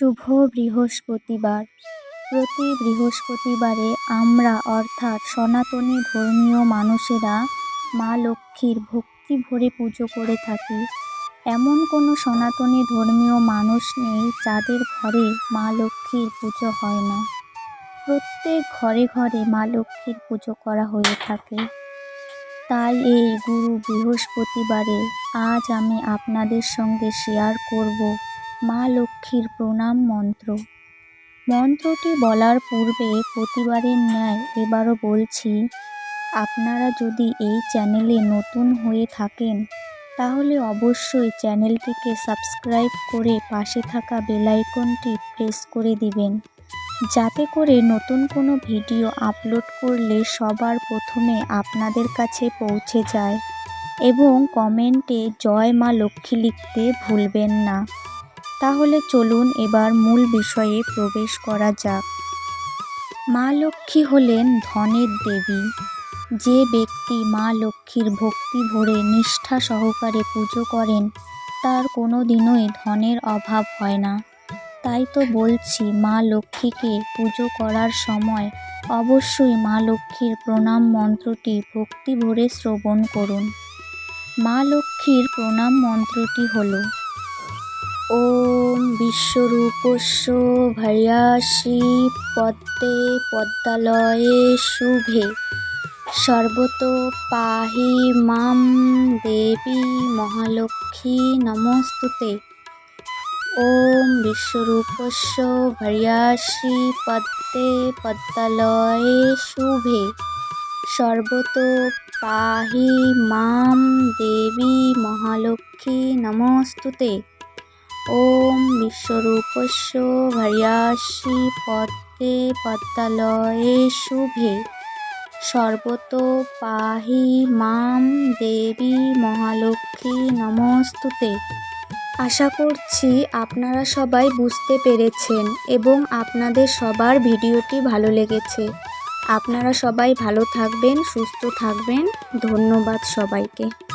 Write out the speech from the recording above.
শুভ বৃহস্পতিবার। প্রতি বৃহস্পতিবারে আমরা, অর্থাৎ সনাতনী ধর্মীয় মানুষেরা, মা লক্ষ্মীর ভক্তি ভরে পুজো করে থাকি। এমন কোনো সনাতনী ধর্মীয় মানুষ নেই যাদের ঘরে মা লক্ষ্মীর পুজো হয় না। প্রত্যেক ঘরে ঘরে মা লক্ষ্মীর পুজো করা হয়ে থাকে। তাই এই গুরু বৃহস্পতিবারে আজ আমি আপনাদের সঙ্গে শেয়ার করব মা লক্ষ্মীর প্রণাম মন্ত্র। মন্ত্রটি বলার পূর্বে প্রতিবারের ন্যায় এবারও বলছি, আপনারা যদি এই চ্যানেলে নতুন হয়ে থাকেন, তাহলে অবশ্যই চ্যানেলটিকে সাবস্ক্রাইব করে পাশে থাকা বেলাইকনটি প্রেস করে দিবেন। যাতে করে নতুন কোনো ভিডিও আপলোড করলে সবার প্রথমে আপনাদের কাছে পৌঁছে যায় এবং কমেন্টে জয় মা লক্ষ্মী লিখতে ভুলবেন না। তাহলে চলুন এবার মূল বিষয়ে প্রবেশ করা যাক। মা লক্ষ্মী হলেন ধনের দেবী। যে ব্যক্তি মা লক্ষ্মীর ভক্তি ভরে নিষ্ঠা সহকারে পুজো করেন, তার কোনো দিনই ধনের অভাব হয় না। তাই তো বলছি, মা লক্ষ্মীকে পুজো করার সময় অবশ্যই মা লক্ষ্মীর প্রণাম মন্ত্রটি ভক্তি ভরে শ্রবণ করুন। মা লক্ষ্মীর প্রণাম মন্ত্রটি হল ওম বিশ্বরূপস্য ভয়াসী পদ্মে পদ্মালয়ে শুভে সর্বত পাহি মাম দেবী মহালক্ষ্মী নমস্তুতে ওম বিশ্বরূপস্য ভয়াসী পদ্মে পদ্মালয়ে শুভে সর্বত পাহি মাম দেবী মহালক্ষ্মী নমস্তুতে ওম বিশ্বরূপস্য ভয়াসী পদ্মে পদ্মালয়ে শুভে। সর্বত পাহি মাম দেবী মহালক্ষ্মী নমস্তুতে। আশা করছি আপনারা সবাই বুঝতে পেরেছেন এবং আপনাদের সবার ভিডিওটি ভালো লেগেছে। আপনারা সবাই ভালো থাকবেন, সুস্থ থাকবেন। ধন্যবাদ সবাইকে।